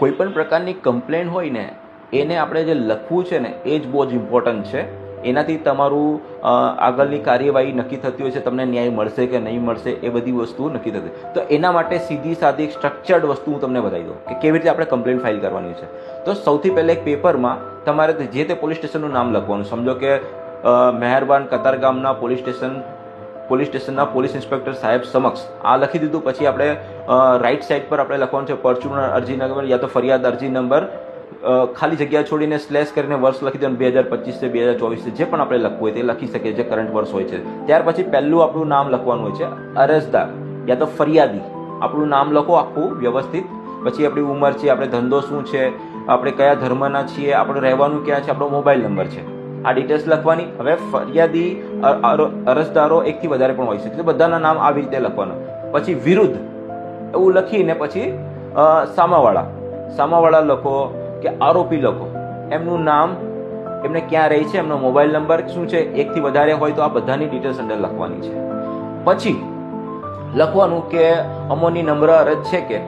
કોઈ પણ પ્રકારની કમ્પ્લેન હોય ને, એને આપણે જે લખવું છે ને, એ જ બહુ જ ઇમ્પોર્ટન્ટ છે. એનાથી તમારું આગળની કાર્યવાહી નક્કી થતી હોય છે, તમને ન્યાય મળશે કે નહીં મળશે, એ બધી વસ્તુઓ નક્કી થતી તો એના માટે સીધી સાદી સ્ટ્રક્ચર્ડ વસ્તુ હું તમને બતાવી દઉં કે કેવી રીતે આપણે કમ્પ્લેન ફાઇલ કરવાની છે. તો સૌથી પહેલાં એક પેપરમાં તમારે જે તે પોલીસ સ્ટેશનનું નામ લખવાનું. સમજો કે મહેરબાન કતારગામના પોલીસ સ્ટેશન પોલીસ સ્ટેશનના પોલીસ ઇન્સ્પેક્ટર સાહેબ સમક્ષ. આ લખી દીધું, પછી આપણે રાઈટ સાઈડ પર આપણે લખવાનું છે પરચુનર અરજી નંબર યા તો ફરિયાદ અરજી નંબર. ખાલી જગ્યા છોડીને સ્લેશ કરીને વર્ષ લખી દેવાનું બે હજાર પચીસ છે, બે હજાર ચોવીસ છે, જે પણ આપણે લખવું હોય તે લખી શકીએ, જે કરંટ વર્ષ હોય છે. ત્યાર પછી પહેલું આપણું નામ લખવાનું હોય છે, અરજદાર, યા તો ફરિયાદી. આપણું નામ લખો, આખું વ્યવસ્થિત. પછી આપણી ઉંમર છે, આપણે ધંધો શું છે, આપણે કયા ધર્મના છીએ, આપણે રહેવાનું ક્યાં છે, આપણો મોબાઈલ નંબર છે. આ ડિટેલ્સ લખવાની. હવે ફરિયાદી અરજદારો એકથી વધારે પણ હોઈ શકે છે બધાના નામ આવી રીતે લખવાના. પછી વિરુદ્ધ. એવું લખીને પછી સામાવાળા. સામાવાળા લખો કે આરોપી લખો. એમનું નામ એમને ક્યાં રહે છે? એમનો મોબાઈલ નંબર શું છે? એકથી વધારે હોય તો આ બધાની ડિટેલ્સ અંદર લખવાની છે. પછી લખવાનું કે અમોની નમ્ર અરજ છે કે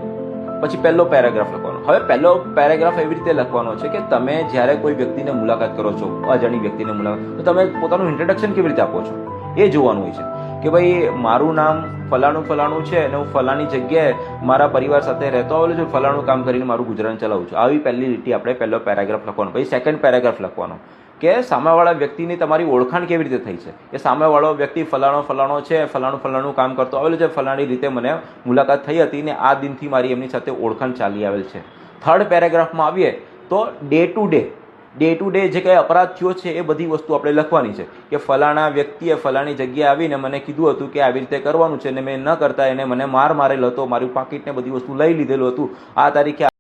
પછી પહેલો પેરેગ્રાફ લખવાનો. હવે પહેલો પેરેગ્રાફ એવી રીતે લખવાનો છે કે તમે જ્યારે કોઈ વ્યક્તિને મુલાકાત કરો છો, અજાણી વ્યક્તિને મુલાકાત, તો તમે પોતાનું ઇન્ટ્રોડક્શન કેવી રીતે આપો છો? એ જોવાનું હોય છે કે ભાઈ, મારું નામ ફલાણું ફલાણું છે અને હું ફલાણી જગ્યાએ મારા પરિવાર સાથે રહેતો આવેલો છું, ફલાણું કામ કરીને મારું ગુજરાન ચલાવું છું. આવી પહેલી લીટી આપણે પહેલો પેરેગ્રાફ લખવાનો. પછી સેકન્ડ પેરેગ્રાફ લખવાનો. કે સામેવાળા વ્યક્તિની તમારી ઓળખાણ કેવી રીતે થઈ છે? કે સામેવાળો વ્યક્તિ ફલાણો ફલાણો છે, ફલાણું ફલાણું કામ કરતો આવેલો છે, ફલાણી રીતે મને મુલાકાત થઈ હતી ને આ દિનથી મારી એમની સાથે ઓળખાણ ચાલી આવેલ છે. થર્ડ પેરેગ્રાફમાં આવીએ તો day to day day to day જે કંઈ અપરાધ થયો છે એ બધી વસ્તુ આપણે લખવાની છે. કે ફલાણા વ્યક્તિએ ફલાણી જગ્યાએ આવીને મને કીધું હતું કે આવી રીતે કરવાનું છે ને મેં ન કરતા એને મને માર મારેલો હતો, મારું પાકીટને બધી વસ્તુ લઈ લીધેલું હતું. આ તારીખે